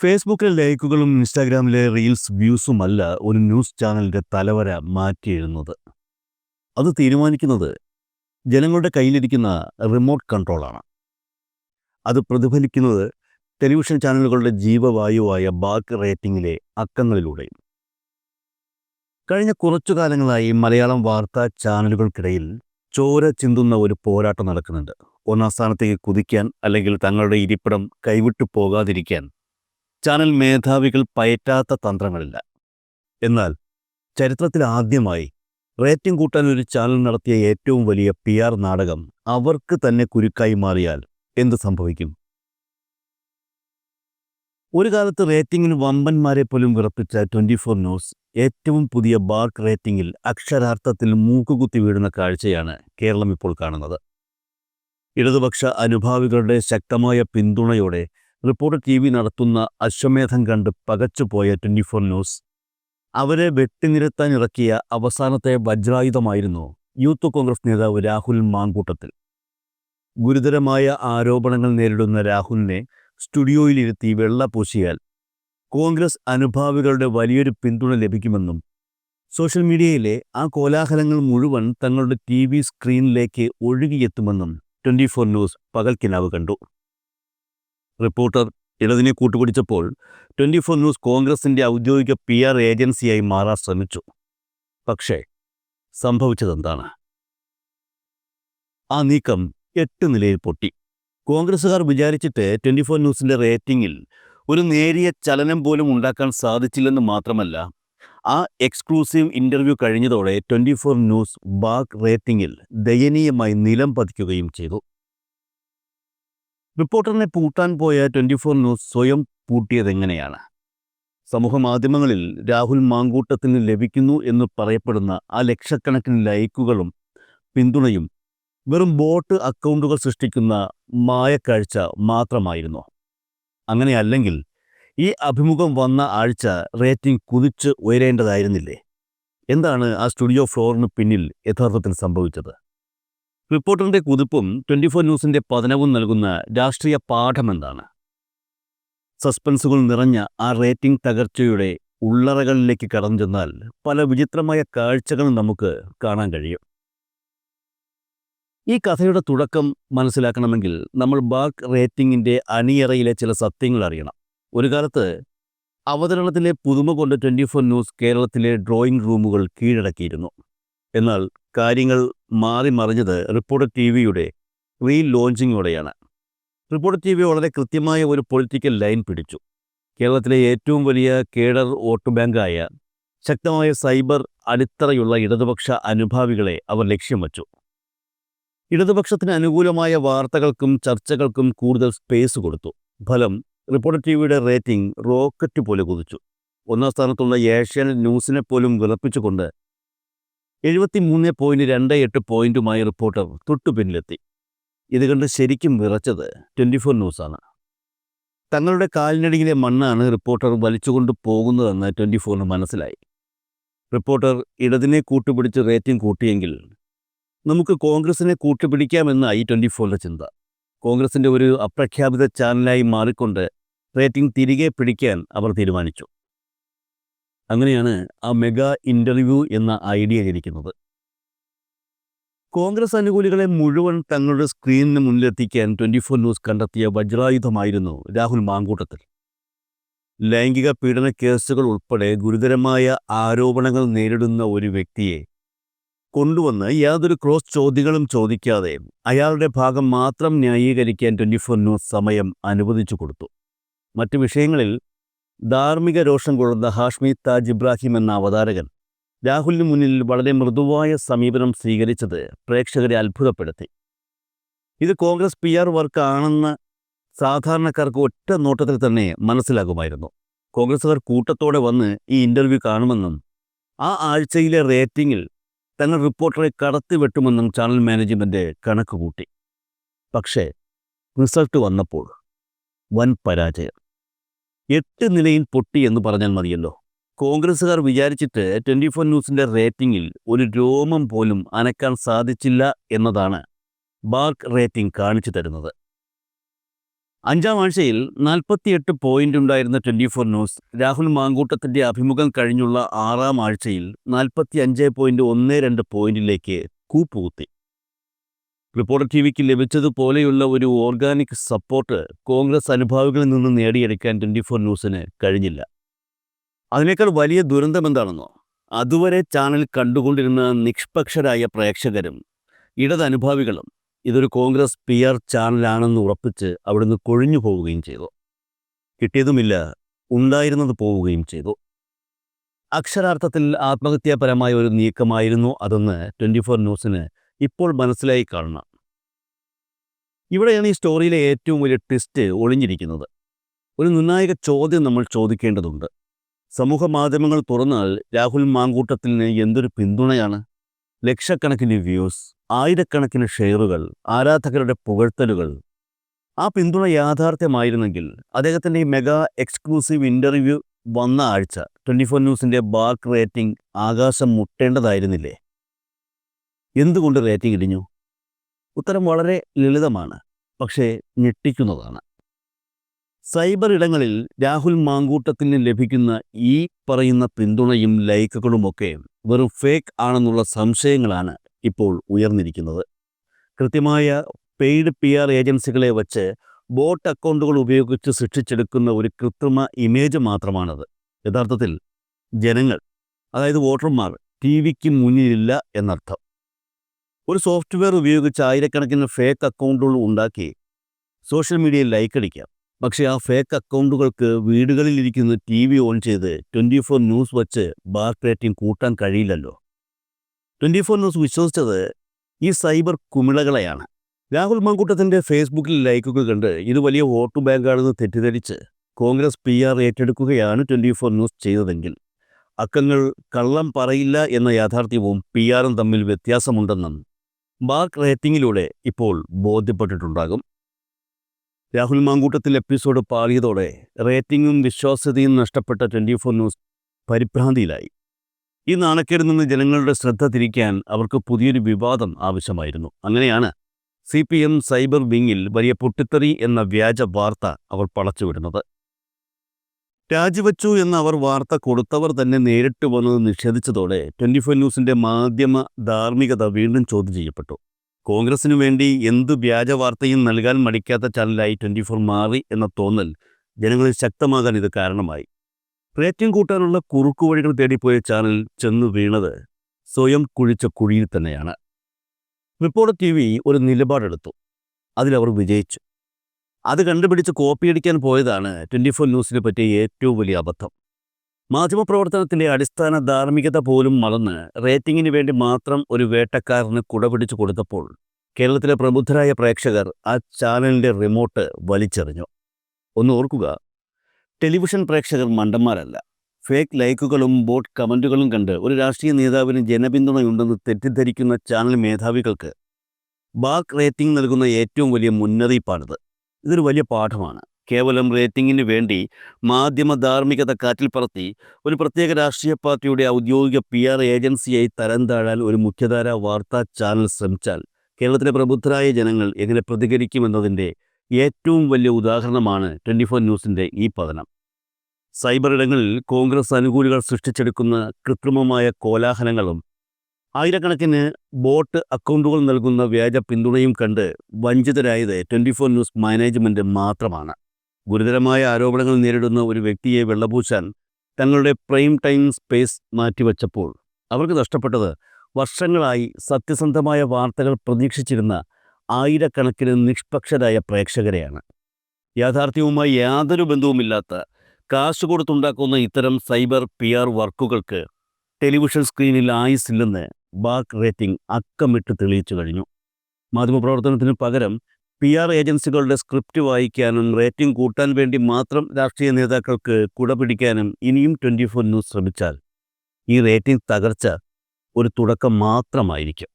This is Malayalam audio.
ഫേസ്ബുക്കിലെ ലൈക്കുകളും ഇൻസ്റ്റാഗ്രാമിലെ റീൽസ് വ്യൂസുമല്ല ഒരു ന്യൂസ് ചാനലിന്റെ തലവര മാറ്റിയിരുന്നത് അത് തീരുമാനിക്കുന്നത് ജനങ്ങളുടെ കയ്യിലിരിക്കുന്ന റിമോട്ട് കൺട്രോളാണ്. അത് പ്രതിഫലിക്കുന്നത് ടെലിവിഷൻ ചാനലുകളുടെ ജീവവായുവായ ബാക്ക് റേറ്റിംഗിലെ അക്കങ്ങളിലൂടെയും. കഴിഞ്ഞ കുറച്ചു കാലങ്ങളായി മലയാളം വാർത്താ ചാനലുകൾക്കിടയിൽ ചോര ചിന്തുന്ന ഒരു പോരാട്ടം നടക്കുന്നുണ്ട്. ഒന്നാം സ്ഥാനത്തേക്ക് കുതിക്കാൻ അല്ലെങ്കിൽ തങ്ങളുടെ ഇരിപ്പിടം കൈവിട്ടു പോകാതിരിക്കാൻ ചാനൽ മേധാവികൾ പയറ്റാത്ത തന്ത്രങ്ങളില്ല. എന്നാൽ ചരിത്രത്തിൽ ആദ്യമായി റേറ്റിംഗ് കൂട്ടാൻ ഒരു ചാനൽ നടത്തിയ ഏറ്റവും വലിയ പി ആർ നാടകം അവർക്ക് തന്നെ കുരുക്കായി മാറിയാൽ എന്ത് സംഭവിക്കും? ഒരു കാലത്ത് റേറ്റിംഗിന് വമ്പന്മാരെ പോലും വിറപ്പിച്ച ട്വന്റി ഫോർ ന്യൂസ് ഏറ്റവും പുതിയ ബാർക്ക് റേറ്റിംഗിൽ അക്ഷരാർത്ഥത്തിൽ മൂക്കുകുത്തി വീഴുന്ന കാഴ്ചയാണ് കേരളം ഇപ്പോൾ കാണുന്നത്. ഇടതുപക്ഷ അനുഭാവികളുടെ ശക്തമായ പിന്തുണയോടെ റിപ്പോർട്ടർ ടി വി നടത്തുന്ന അശ്വമേധം കണ്ട് പകച്ചുപോയ ട്വന്റി ഫോർ ന്യൂസ്. അവരെ വെട്ടിനിരത്താൻ ഇറക്കിയ അവസാനത്തെ വജ്രായുധമായിരുന്നു യൂത്ത് കോൺഗ്രസ് നേതാവ് രാഹുൽ മാങ്കൂട്ടത്തിൽ. ഗുരുതരമായ ആരോപണങ്ങൾ നേരിടുന്ന രാഹുലിനെ സ്റ്റുഡിയോയിലിരുത്തി വെള്ള പൂശിയാൽ കോൺഗ്രസ് അനുഭാവികളുടെ വലിയൊരു പിന്തുണ ലഭിക്കുമെന്നും സോഷ്യൽ മീഡിയയിലെ ആ കോലാഹലങ്ങൾ മുഴുവൻ തങ്ങളുടെ ടി വി സ്ക്രീനിലേക്ക് ഒഴുകിയെത്തുമെന്നും ട്വന്റി ഫോർ ന്യൂസ് പകൽക്കിനാവ് കണ്ടു. റിപ്പോർട്ടർ ഇടതിനെ കൂട്ടുപിടിച്ചപ്പോൾ ട്വന്റി ഫോർ ന്യൂസ് കോൺഗ്രസിന്റെ ഔദ്യോഗിക പി ആർ ഏജൻസിയായി മാറാൻ ശ്രമിച്ചു. പക്ഷേ സംഭവിച്ചതെന്താണ്? ആ നീക്കം എട്ട് നിലയിൽ പൊട്ടി. കോൺഗ്രസ്സുകാർ വിചാരിച്ചിട്ട് ട്വന്റി ഫോർ ന്യൂസിന്റെ റേറ്റിംഗിൽ ഒരു നേരിയ ചലനം പോലും ഉണ്ടാക്കാൻ സാധിച്ചില്ലെന്ന് മാത്രമല്ല ആ എക്സ്ക്ലൂസീവ് ഇന്റർവ്യൂ കഴിഞ്ഞതോടെ ട്വന്റി ഫോർ ന്യൂസ് ബാക്ക് റേറ്റിംഗിൽ ദയനീയമായി നിലം പതിക്കുകയും ചെയ്തു. റിപ്പോർട്ടറിനെ പൂട്ടാൻ പോയ ട്വന്റി ഫോർ ന്യൂസ് സ്വയം പൂട്ടിയതെങ്ങനെയാണ് സമൂഹ മാധ്യമങ്ങളിൽ രാഹുൽ മാങ്കൂട്ടത്തിന് ലഭിക്കുന്നു എന്ന് പറയപ്പെടുന്ന ആ ലക്ഷക്കണക്കിന് ലൈക്കുകളും പിന്തുണയും വെറും ബോട്ട് അക്കൗണ്ടുകൾ സൃഷ്ടിക്കുന്ന മായക്കാഴ്ച മാത്രമായിരുന്നു. അങ്ങനെയല്ലെങ്കിൽ ഈ അഭിമുഖം വന്ന ആഴ്ച റേറ്റിംഗ് കുതിച്ച് ഉയരേണ്ടതായിരുന്നില്ലേ? എന്താണ് ആ സ്റ്റുഡിയോ ഫ്ലോറിന് പിന്നിൽ യഥാർത്ഥത്തിൽ സംഭവിച്ചത്? റിപ്പോർട്ടറിന്റെ കുതിപ്പും ട്വന്റി ഫോർ ന്യൂസിന്റെ പതനവും നൽകുന്ന രാഷ്ട്രീയ പാഠമെന്താണ്? സസ്പെൻസുകൾ നിറഞ്ഞ ആ റേറ്റിംഗ് തകർച്ചയുടെ ഉള്ളറകളിലേക്ക് കടന്നു ചെന്നാൽ പല വിചിത്രമായ കാഴ്ചകൾ നമുക്ക് കാണാൻ കഴിയും. ഈ കഥയുടെ തുടക്കം മനസ്സിലാക്കണമെങ്കിൽ നമ്മൾ ബാക്ക് റേറ്റിംഗിന്റെ അണിയറയിലെ ചില സത്യങ്ങൾ അറിയണം. ഒരു കാലത്ത് അവതരണത്തിലെ പുതുമ കൊണ്ട് ട്വന്റി ഫോർ ന്യൂസ് കേരളത്തിലെ ഡ്രോയിങ് റൂമുകൾ കീഴടക്കിയിരുന്നു. എന്നാൽ കാര്യങ്ങൾ മാറി മറിഞ്ഞത് റിപ്പോർട്ടർ ടി വിയുടെ റീ ലോഞ്ചിങ്ങോടെയാണ് റിപ്പോർട്ടർ ടി വി വളരെ കൃത്യമായ ഒരു പൊളിറ്റിക്കൽ ലൈൻ പിടിച്ചു. കേരളത്തിലെ ഏറ്റവും വലിയ കേഡർ വോട്ട് ബാങ്കായ ശക്തമായ സൈബർ അടിത്തറയുള്ള ഇടതുപക്ഷ അനുഭാവികളെ അവർ ലക്ഷ്യം വച്ചു. ഇടതുപക്ഷത്തിന് അനുകൂലമായ വാർത്തകൾക്കും ചർച്ചകൾക്കും കൂടുതൽ സ്പേസ് കൊടുത്തു. ഫലം റിപ്പോർട്ടർ ടി വിയുടെ റേറ്റിംഗ് റോക്കറ്റ് പോലെ കുതിച്ചു. ഒന്നാം സ്ഥാനത്തുള്ള ഏഷ്യാനെറ്റ് ന്യൂസിനെ പോലും വിറപ്പിച്ചുകൊണ്ട് എഴുപത്തി മൂന്ന് പോയിന്റ് രണ്ട് എട്ട് പോയിന്റുമായി റിപ്പോർട്ടർ തൊട്ടുപിന്നിലെത്തി ഇത് കണ്ട് ശരിക്കും വിറച്ചത് ട്വന്റി ഫോർ ന്യൂസാണ് തങ്ങളുടെ കാലിനടിയിലെ മണ്ണാണ് റിപ്പോർട്ടർ വലിച്ചുകൊണ്ട് പോകുന്നതെന്ന് ട്വന്റി ഫോറിന് മനസ്സിലായി. റിപ്പോർട്ടർ ഇടതിനെ കൂട്ടുപിടിച്ച് റേറ്റിംഗ് കൂട്ടിയെങ്കിൽ നമുക്ക് കോൺഗ്രസിനെ കൂട്ടുപിടിക്കാമെന്നായി ട്വന്റി ഫോറിന്റെ ചിന്ത. കോൺഗ്രസിന്റെ ഒരു അപ്രഖ്യാപിത ചാനലായി മാറിക്കൊണ്ട് റേറ്റിംഗ് തിരികെ പിടിക്കാൻ അവർ തീരുമാനിച്ചു. അങ്ങനെയാണ് ആ മെഗാ ഇന്റർവ്യൂ എന്ന ഐഡിയ ജനിക്കുന്നത് കോൺഗ്രസ് അനുകൂലികളെ മുഴുവൻ തങ്ങളുടെ സ്ക്രീനിന് മുന്നിലെത്തിക്കാൻ ട്വന്റി ഫോർ ന്യൂസ് കണ്ടെത്തിയ വജ്രായുധമായിരുന്നു രാഹുൽ മാങ്കൂട്ടത്തിൽ. ലൈംഗിക പീഡന കേസുകൾ ഉൾപ്പെടെ ഗുരുതരമായ ആരോപണങ്ങൾ നേരിടുന്ന ഒരു വ്യക്തിയെ കൊണ്ടുവന്ന് യാതൊരു ക്രോസ് ചോദ്യങ്ങളും ചോദിക്കാതെ അയാളുടെ ഭാഗം മാത്രം ന്യായീകരിക്കാൻ ട്വന്റി ഫോർ ന്യൂസ് സമയം അനുവദിച്ചു കൊടുത്തു. മറ്റ് വിഷയങ്ങളിൽ ധാർമ്മിക രോഷം കൊള്ളുന്ന ഹാഷ്മി താജ് ഇബ്രാഹിം എന്ന അവതാരകൻ രാഹുലിന് മുന്നിൽ വളരെ മൃദുവായ സമീപനം സ്വീകരിച്ചത് പ്രേക്ഷകരെ അത്ഭുതപ്പെടുത്തി. ഇത് കോൺഗ്രസ് പി ആർ വർക്ക് ആണെന്ന് സാധാരണക്കാർക്ക് ഒറ്റ നോട്ടത്തിൽ തന്നെ മനസ്സിലാകുമായിരുന്നു. കോൺഗ്രസ്സുകാർ കൂട്ടത്തോടെ വന്ന് ഈ ഇന്റർവ്യൂ കാണുമെന്നും ആ ആഴ്ചയിലെ റേറ്റിംഗിൽ തന്നെ റിപ്പോർട്ടറെ കടത്തിവെട്ടുമെന്നും ചാനൽ മാനേജ്മെന്റ് കണക്ക് കൂട്ടി പക്ഷേ റിസൾട്ട് വന്നപ്പോൾ വൻ പരാജയം. എട്ട് നിലയിൽ പൊട്ടി എന്ന് പറഞ്ഞാൽ മതിയല്ലോ. കോൺഗ്രസ്സുകാർ വിചാരിച്ചിട്ട് ട്വന്റി ഫോർ ന്യൂസിന്റെ റേറ്റിംഗിൽ ഒരു രോമം പോലും അനക്കാൻ സാധിച്ചില്ല എന്നതാണ് ബാർക്ക് റേറ്റിംഗ് കാണിച്ചു തരുന്നത്. അഞ്ചാം ആഴ്ചയിൽ നാൽപ്പത്തിയെട്ട് പോയിന്റ് ഉണ്ടായിരുന്ന ട്വന്റി ഫോർ ന്യൂസ് രാഹുൽ മാങ്കൂട്ടത്തിന്റെ അഭിമുഖം കഴിഞ്ഞുള്ള ആറാം ആഴ്ചയിൽ നാൽപ്പത്തി അഞ്ച് പോയിന്റ് ഒന്ന് രണ്ട് പോയിന്റിലേക്ക് കൂപ്പുകുത്തി. റിപ്പോർട്ടർ ടി വിക്ക് ലഭിച്ചതുപോലെയുള്ള ഒരു ഓർഗാനിക് സപ്പോർട്ട് കോൺഗ്രസ് അനുഭാവികളിൽ നിന്ന് നേടിയെടുക്കാൻ ട്വന്റി ഫോർ ന്യൂസിന് കഴിഞ്ഞില്ല. അതിനേക്കാൾ വലിയ ദുരന്തം എന്താണെന്നോ? അതുവരെ ചാനൽ കണ്ടുകൊണ്ടിരുന്ന നിഷ്പക്ഷരായ പ്രേക്ഷകരും ഇടതനുഭാവികളും ഇതൊരു കോൺഗ്രസ് പി ആർ ചാനലാണെന്ന് ഉറപ്പിച്ച് അവിടുന്ന് കൊഴിഞ്ഞു പോവുകയും ചെയ്തു. കിട്ടിയതുമില്ല ഉണ്ടായിരുന്നത് പോവുകയും ചെയ്തു. അക്ഷരാർത്ഥത്തിൽ ആത്മഹത്യാപരമായ ഒരു നീക്കമായിരുന്നു അതെന്ന് ട്വന്റി ഫോർ ന്യൂസിന് ഇപ്പോൾ മനസ്സിലായി കാണണം. ഇവിടെയാണ് ഈ സ്റ്റോറിയിലെ ഏറ്റവും വലിയ ട്വിസ്റ്റ് ഒളിഞ്ഞിരിക്കുന്നത്. ഒരു നിർണായക ചോദ്യം നമ്മൾ ചോദിക്കേണ്ടതുണ്ട്. സമൂഹ മാധ്യമങ്ങൾ തുറന്നാൽ രാഹുൽ മാങ്കൂട്ടത്തിന് എന്തൊരു പിന്തുണയാണ്? ലക്ഷക്കണക്കിന് വ്യൂസ് ആയിരക്കണക്കിന് ഷെയറുകൾ ആരാധകരുടെ പുകഴ്ത്തലുകൾ. ആ പിന്തുണ യാഥാർത്ഥ്യമായിരുന്നെങ്കിൽ അദ്ദേഹത്തിന്റെ ഈ മെഗാ എക്സ്ക്ലൂസീവ് ഇന്റർവ്യൂ വന്ന ആഴ്ച ട്വന്റി ഫോർ ന്യൂസിന്റെ ബാർക്ക് റേറ്റിംഗ് ആകാശം മുട്ടേണ്ടതായിരുന്നില്ലേ? എന്തുകൊണ്ട് റേറ്റിംഗ് ഇടിഞ്ഞു? ഉത്തരം വളരെ ലളിതമാണ് പക്ഷേ ഞെട്ടിക്കുന്നതാണ്. സൈബർ ഇടങ്ങളിൽ രാഹുൽ മാങ്കൂട്ടത്തിന് ലഭിക്കുന്ന ഈ പറയുന്ന പിന്തുണയും ലൈക്കുകളുമൊക്കെ വെറും ഫേക്ക് ആണെന്നുള്ള സംശയങ്ങളാണ് ഇപ്പോൾ ഉയർന്നിരിക്കുന്നത്. കൃത്യമായ പെയ്ഡ് പി ആർ ഏജൻസികളെ വച്ച് ബോട്ട് അക്കൗണ്ടുകൾ ഉപയോഗിച്ച് സൃഷ്ടിച്ചെടുക്കുന്ന ഒരു കൃത്രിമ ഇമേജ് മാത്രമാണത്. യഥാർത്ഥത്തിൽ ജനങ്ങൾ അതായത് വോട്ടർമാർ ടി വിക്ക് മുന്നിലില്ല എന്നർത്ഥം. ഒരു സോഫ്റ്റ്വെയർ ഉപയോഗിച്ച് ആയിരക്കണക്കിന് ഫേക്ക് അക്കൗണ്ടുകൾ ഉണ്ടാക്കി സോഷ്യൽ മീഡിയയിൽ ലൈക്ക് അടിക്കാം. പക്ഷേ ആ ഫേക്ക് അക്കൗണ്ടുകൾക്ക് വീടുകളിൽ ഇരിക്കുന്ന ടി വി ഓൺ ചെയ്ത് ട്വന്റി ഫോർ ന്യൂസ് വച്ച് ബാർക്ക് റേറ്റിംഗ് കൂട്ടാൻ കഴിയില്ലല്ലോ. ട്വന്റി ഫോർ ന്യൂസ് വിശ്വസിച്ചത് ഈ സൈബർ കുമിളകളെയാണ്. രാഹുൽ മങ്കൂട്ടത്തിന്റെ ഫേസ്ബുക്കിൽ ലൈക്കുകൾ കണ്ട് ഇത് വലിയ വോട്ട് ബാങ്കാണെന്ന് തെറ്റിദ്ധരിച്ച് കോൺഗ്രസ് പി ആർ ഏറ്റെടുക്കുകയാണ് ട്വന്റി ഫോർ ന്യൂസ് ചെയ്തതെങ്കിൽ. അക്കങ്ങൾ കള്ളം പറയില്ല എന്ന യാഥാർത്ഥ്യവും പി ആറും തമ്മിൽ വ്യത്യാസമുണ്ടെന്നും ബാർക്ക് റേറ്റിംഗിലൂടെ ഇപ്പോൾ ബോധ്യപ്പെട്ടിട്ടുണ്ടാകും. രാഹുൽ മാങ്കൂട്ടത്തിൽ എപ്പിസോഡ് പാളിയതോടെ റേറ്റിംഗും വിശ്വാസ്യതയും നഷ്ടപ്പെട്ട ട്വന്റി ഫോർ ന്യൂസ് പരിഭ്രാന്തിയിലായി. ഈ നാണക്കേടിൽ നിന്ന് ജനങ്ങളുടെ ശ്രദ്ധ തിരിക്കാൻ അവർക്ക് പുതിയൊരു വിവാദം ആവശ്യമായിരുന്നു. അങ്ങനെയാണ് സി പി എം സൈബർ വിങ്ങിൽ വലിയ പൊട്ടിത്തെറി എന്ന വ്യാജ വാർത്ത അവർ പളച്ചുവിടുന്നത് രാജിവച്ചു എന്ന അവർ വാർത്ത കൊടുത്തവർ തന്നെ നേരിട്ട് വന്നത് നിഷേധിച്ചതോടെ ട്വന്റി ഫോർ ന്യൂസിന്റെ മാധ്യമ ധാർമ്മികത വീണ്ടും ചോദ്യം ചെയ്യപ്പെട്ടു. കോൺഗ്രസിനു വേണ്ടി എന്ത് വ്യാജ വാർത്തയും നൽകാൻ മടിക്കാത്ത ചാനലായി ട്വന്റി ഫോർ മാറി എന്ന തോന്നൽ ജനങ്ങളിൽ ശക്തമാകാൻ ഇത് കാരണമായി. റേറ്റിംഗ് കൂട്ടാനുള്ള കുറുക്കുവഴികൾ തേടിപ്പോയ ചാനൽ ചെന്നു വീണത് സ്വയം കുഴിച്ച കുഴിയിൽ തന്നെയാണ്. റിപ്പോർട്ടർ ടി വി ഒരു നിലപാടെടുത്തു. അതിലവർ വിജയിച്ചു. അത് കണ്ടുപിടിച്ച് കോപ്പി അടിക്കാൻ പോയതാണ് ട്വന്റി ഫോർ ന്യൂസിനെ പറ്റിയ ഏറ്റവും വലിയ അബദ്ധം. മാധ്യമപ്രവർത്തനത്തിന്റെ അടിസ്ഥാന ധാർമ്മികത പോലും മറന്ന് റേറ്റിംഗിന് വേണ്ടി മാത്രം ഒരു വേട്ടക്കാരന് കുടപിടിച്ചു കൊടുത്തപ്പോൾ കേരളത്തിലെ പ്രബുദ്ധരായ പ്രേക്ഷകർ ആ ചാനലിന്റെ റിമോട്ട് വലിച്ചെറിഞ്ഞു. ഒന്ന് ഓർക്കുക ടെലിവിഷൻ പ്രേക്ഷകർ മണ്ടന്മാരല്ല. ഫേക്ക് ലൈക്കുകളും ബോട്ട് കമന്റുകളും കണ്ട് ഒരു രാഷ്ട്രീയ നേതാവിന് ജനപിന്തുണയുണ്ടെന്ന് തെറ്റിദ്ധരിക്കുന്ന ചാനൽ മേധാവികൾക്ക് ബാക്ക് റേറ്റിംഗ് നൽകുന്ന ഏറ്റവും വലിയ മുന്നറിയിപ്പാണിത്. ഇതൊരു വലിയ പാഠമാണ്. കേവലം റേറ്റിംഗിന് വേണ്ടി മാധ്യമ ധാർമ്മികത കാറ്റിൽ പറത്തി ഒരു പ്രത്യേക രാഷ്ട്രീയ പാർട്ടിയുടെ ഔദ്യോഗിക പി ആർ ഏജൻസിയായി തരം താഴാൻ ഒരു മുഖ്യധാര വാർത്താ ചാനൽ ശ്രമിച്ചാൽ കേരളത്തിലെ പ്രബുദ്ധരായ ജനങ്ങൾ എങ്ങനെ പ്രതികരിക്കുമെന്നതിന്റെ ഏറ്റവും വലിയ ഉദാഹരണമാണ് ട്വന്റി ഫോർ ന്യൂസിന്റെ ഈ പതനം. സൈബർ ഇടങ്ങളിൽ കോൺഗ്രസ് അനുകൂലികൾ സൃഷ്ടിച്ചെടുക്കുന്ന കൃത്രിമമായ കോലാഹലങ്ങളും ആയിരക്കണക്കിന് ബോട്ട് അക്കൗണ്ടുകൾ നൽകുന്ന വ്യാജ പിന്തുണയും കണ്ട് വഞ്ചിതരായത് ട്വന്റി ഫോർ ന്യൂസ് മാനേജ്മെന്റ് മാത്രമാണ്. ഗുരുതരമായ ആരോപണങ്ങൾ നേരിടുന്ന ഒരു വ്യക്തിയെ വെള്ളപൂശാൻ തങ്ങളുടെ പ്രൈം ടൈം സ്പേസ് മാറ്റിവെച്ചപ്പോൾ അവർക്ക് നഷ്ടപ്പെട്ടത് വർഷങ്ങളായി സത്യസന്ധമായ വാർത്തകൾ പ്രതീക്ഷിച്ചിരുന്ന ആയിരക്കണക്കിന് നിഷ്പക്ഷരായ പ്രേക്ഷകരെയാണ്. യാഥാർത്ഥ്യവുമായി യാതൊരു ബന്ധവുമില്ലാത്ത കാശ് കൊടുത്തുണ്ടാക്കുന്ന ഇത്തരം സൈബർ പി ആർ വർക്കുകൾക്ക് ടെലിവിഷൻ സ്ക്രീനിൽ ആയുസില്ലെന്ന് ബാക്ക് റേറ്റിംഗ് അക്കമിട്ട് തെളിയിച്ചു കഴിഞ്ഞു. മാധ്യമപ്രവർത്തനത്തിന് പകരം പി ആർ ഏജൻസികളുടെ സ്ക്രിപ്റ്റ് വായിക്കാനും റേറ്റിംഗ് കൂട്ടാൻ വേണ്ടി മാത്രം രാഷ്ട്രീയ നേതാക്കൾക്ക് കുട പിടിക്കാനും ഇനിയും ട്വന്റി ഫോർ ന്യൂസ് ശ്രമിച്ചാൽ ഈ റേറ്റിംഗ് തകർച്ച ഒരു തുടക്കം മാത്രമായിരിക്കും.